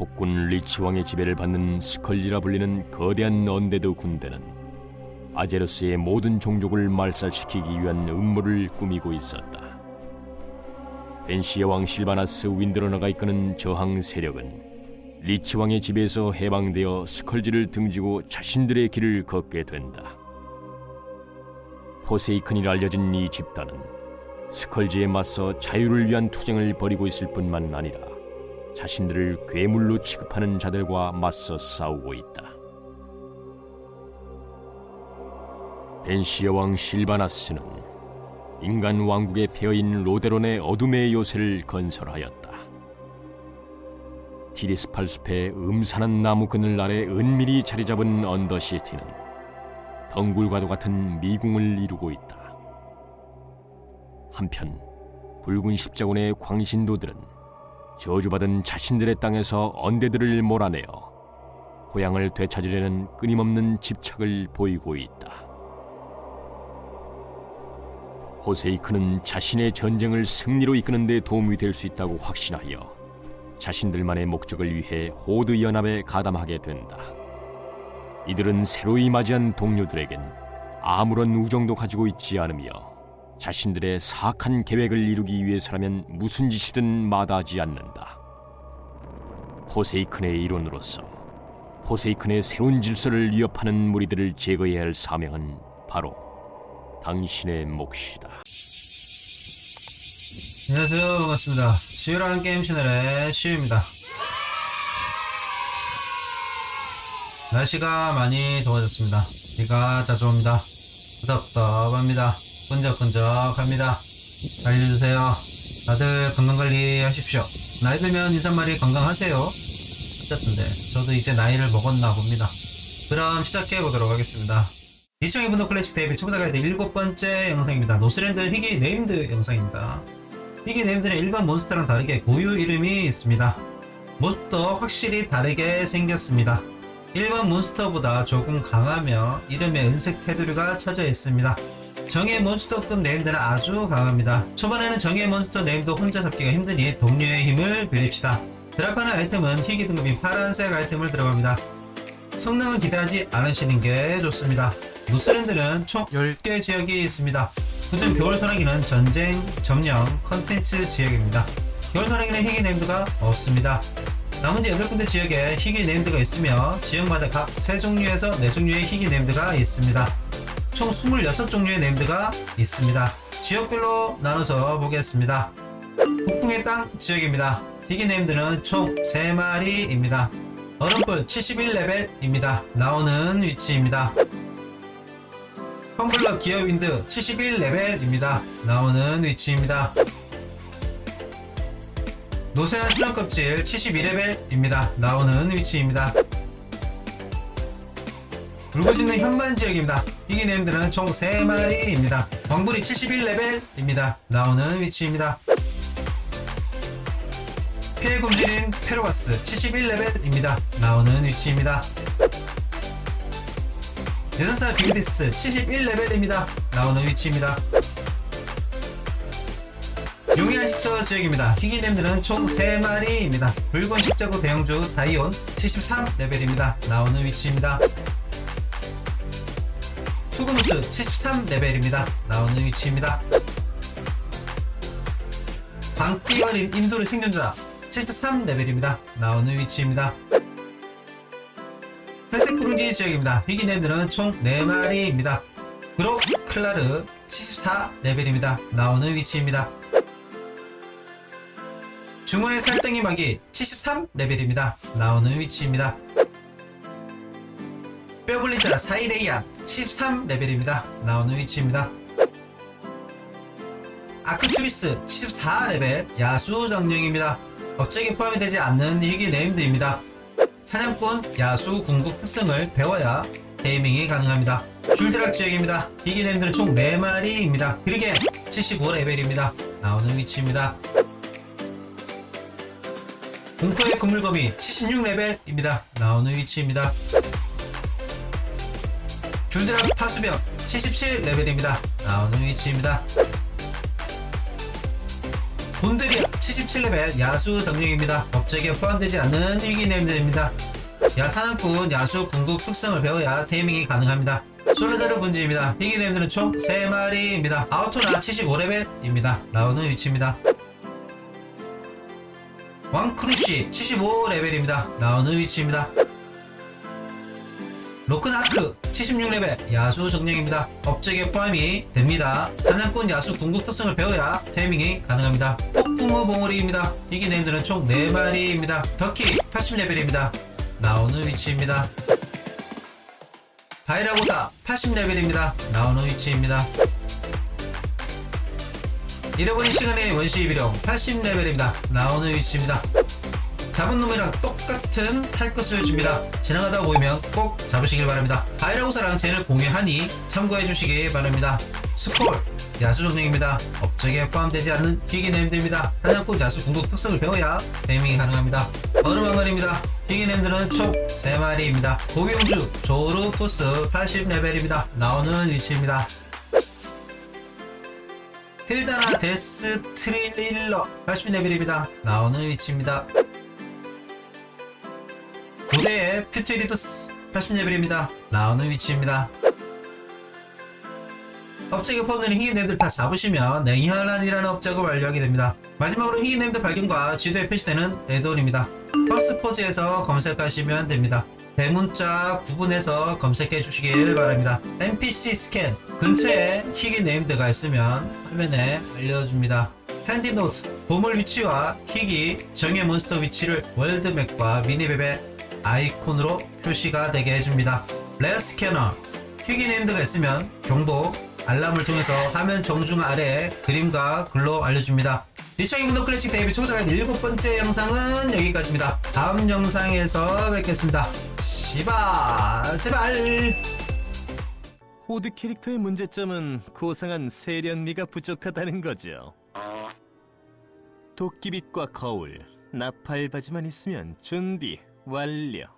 폭군 리치왕의 지배를 받는 스컬지라 불리는 거대한 언데드 군대는 아제르스의 모든 종족을 말살시키기 위한 음모를 꾸미고 있었다. 벤시의 왕 실바나스 윈드러너가 이끄는 저항 세력은 리치왕의 지배에서 해방되어 스컬지를 등지고 자신들의 길을 걷게 된다. 포세이큰이라 알려진 이 집단은 스컬지에 맞서 자유를 위한 투쟁을 벌이고 있을 뿐만 아니라 자신들을 괴물로 취급하는 자들과 맞서 싸우고 있다. 벤시어 왕 실바나스는 인간 왕국의 폐허인 로데론의 어둠의 요새를 건설하였다. 티리스팔 숲의 음산한 나무 그늘 아래 은밀히 자리 잡은 언더시티는 덩굴과도 같은 미궁을 이루고 있다. 한편 붉은 십자군의 광신도들은 저주받은 자신들의 땅에서 언데들을 몰아내어 고향을 되찾으려는 끊임없는 집착을 보이고 있다. 호세이크는 자신의 전쟁을 승리로 이끄는 데 도움이 될 수 있다고 확신하여 자신들만의 목적을 위해 호드 연합에 가담하게 된다. 이들은 새로이 맞이한 동료들에겐 아무런 우정도 가지고 있지 않으며 자신들의 사악한 계획을 이루기 위해서라면 무슨 짓이든 마다하지 않는다. 포세이큰의 일원으로서 포세이큰의 새로운 질서를 위협하는 무리들을 제거해야 할 사명은 바로 당신의 몫이다. 안녕하세요. 반갑습니다. 시유라는 게임 채널의 시유입니다. 날씨가 많이 더워졌습니다. 비가 자주 옵니다. 부덥덥합니다 끈적끈적합니다 알려주세요 다들 건강관리 하십시오 나이 들면 인사말이 건강하세요 어쨌든데 저도 이제 나이를 먹었나 봅니다 그럼 시작해 보도록 하겠습니다 2002분도 클래식 데뷔 초보자 가이드 일곱 번째 영상입니다. 노스랜드 희귀 네임드 영상입니다. 희귀 네임드는 일반 몬스터랑 다르게 고유 이름이 있습니다. 모습도 확실히 다르게 생겼습니다. 일반 몬스터보다 조금 강하며 이름에 은색 테두리가 쳐져 있습니다. 정예 몬스터급 네임드는 아주 강합니다. 초반에는 정예 몬스터 네임드 혼자 잡기가 힘드니 동료의 힘을 빌립시다. 드랍하는 아이템은 희귀 등급인 파란색 아이템을 들어갑니다. 성능은 기대하지 않으시는 게 좋습니다. 노스랜드는 총 10개 지역이 있습니다. 그중 겨울 소나기는 전쟁, 점령, 컨텐츠 지역입니다. 겨울 소나기는 희귀 네임드가 없습니다. 나머지 8군데 지역에 희귀 네임드가 있으며 지역마다 각 3종류에서 4종류의 희귀 네임드가 있습니다. 총 26종류의 네임드가 있습니다. 지역별로 나눠서 보겠습니다. 북풍의 땅 지역입니다. 희귀 네임드는 총 3마리입니다. 얼음불 71레벨입니다. 나오는 위치입니다. 텀블러 기어 윈드 71레벨입니다. 나오는 위치입니다. 노세한 수련 껍질 72레벨입니다. 나오는 위치입니다. 울고짖는 현반 지역입니다. 희귀 네임들은 총 3마리입니다. 광불이 71레벨입니다. 나오는 위치입니다. 피해 굶주린 페로가스 71레벨입니다. 나오는 위치입니다. 대전사 빅디스 71레벨입니다. 나오는 위치입니다. 용의한 시처 지역입니다. 희귀냄들은 총 3마리입니다. 붉은 십자구 대형주 다이온 73레벨입니다. 나오는 위치입니다. 투그누스 73레벨입니다. 나오는 위치입니다. 광기 어린 인도르 생존자 73레벨입니다. 나오는 위치입니다. 회색 푸른지 지역입니다. 희귀냄들은 총 4마리입니다. 그로 클라르 74레벨입니다. 나오는 위치입니다. 중어의 살덩이 마기 73레벨입니다. 나오는 위치입니다. 뼈블리자 사이레이아 73레벨입니다. 나오는 위치입니다. 아크투리스 74레벨 야수 정령입니다. 법칙에 포함이 되지 않는 희귀 네임드입니다. 사냥꾼 야수 궁극 특성을 배워야 테이밍이 가능합니다. 줄드락 지역입니다. 희귀 네임드는 총 4마리입니다. 그리게 75레벨입니다. 나오는 위치입니다. 공포의 그물거미 76레벨입니다. 나오는 위치입니다. 줄드락 파수병 77레벨입니다. 나오는 위치입니다. 곤드리아 77레벨 야수 정령입니다. 법적에 포함되지 않는 위기 네임드입니다. 야사냥꾼 야수 궁극 특성을 배워야 테이밍이 가능합니다. 솔라자르 군지입니다. 희귀 네임드는 총 3마리입니다. 아우토나 75레벨입니다. 나오는 위치입니다. 왕크루시 75레벨입니다. 나오는 위치입니다. 로크나크 76레벨 야수 정령입니다. 업적에 포함이 됩니다. 사냥꾼 야수 궁극 특성을 배워야 테이밍이 가능합니다. 폭풍우 봉오리입니다. 희귀 네임드는 총 4마리입니다. 덕키 80레벨입니다. 나오는 위치입니다. 바이라고사 80레벨입니다. 나오는 위치입니다. 잃어버린 시간의 원시 비룡 80레벨입니다. 나오는 위치입니다. 잡은 놈이랑 똑같은 탈것을 줍니다. 지나가다 보이면 꼭 잡으시길 바랍니다. 바이라고사랑 젠을 공유하니 참고해 주시기 바랍니다. 스콜 야수 종령입니다. 업적에 포함되지 않는 희귀 네임드입니다. 사냥꾼 야수 궁극 특성을 배워야 네이밍이 가능합니다. 어르망걸입니다. 희귀 네임드는 총 3마리입니다. 고위용주 조르 푸스 80레벨입니다. 나오는 위치입니다. 힐다나 데스 트릴러 80레벨입니다. 나오는 위치입니다. 고대의 퓨트리도스 80레벨입니다. 나오는 위치입니다. 업적에 포함되는 희귀네임들 다 잡으시면 냉혈란이라는 업적을 완료하게 됩니다. 마지막으로 희귀네임들 발견과 지도에 표시되는 에드온입니다. 퍼스포즈에서 검색하시면 됩니다. 대문자 구분해서 검색해 주시길 바랍니다. NPC 스캔 근처에 희귀 네임드가 있으면 화면에 알려줍니다. 핸디노트 보물 위치와 희귀 정예 몬스터 위치를 월드맵과 미니맵의 아이콘으로 표시가 되게 해줍니다. 레어 스캐너 희귀 네임드가 있으면 경보 알람을 통해서 화면 정중 아래에 그림과 글로 알려줍니다. 리처기 문도 클래식 데이비 초자간 일곱 번째 영상은 여기까지입니다. 다음 영상에서 뵙겠습니다. 시바 제발. 호드 캐릭터의 문제점은 고상한 세련미가 부족하다는 거죠. 도끼빛과 거울, 나팔 바지만 있으면 준비 완료.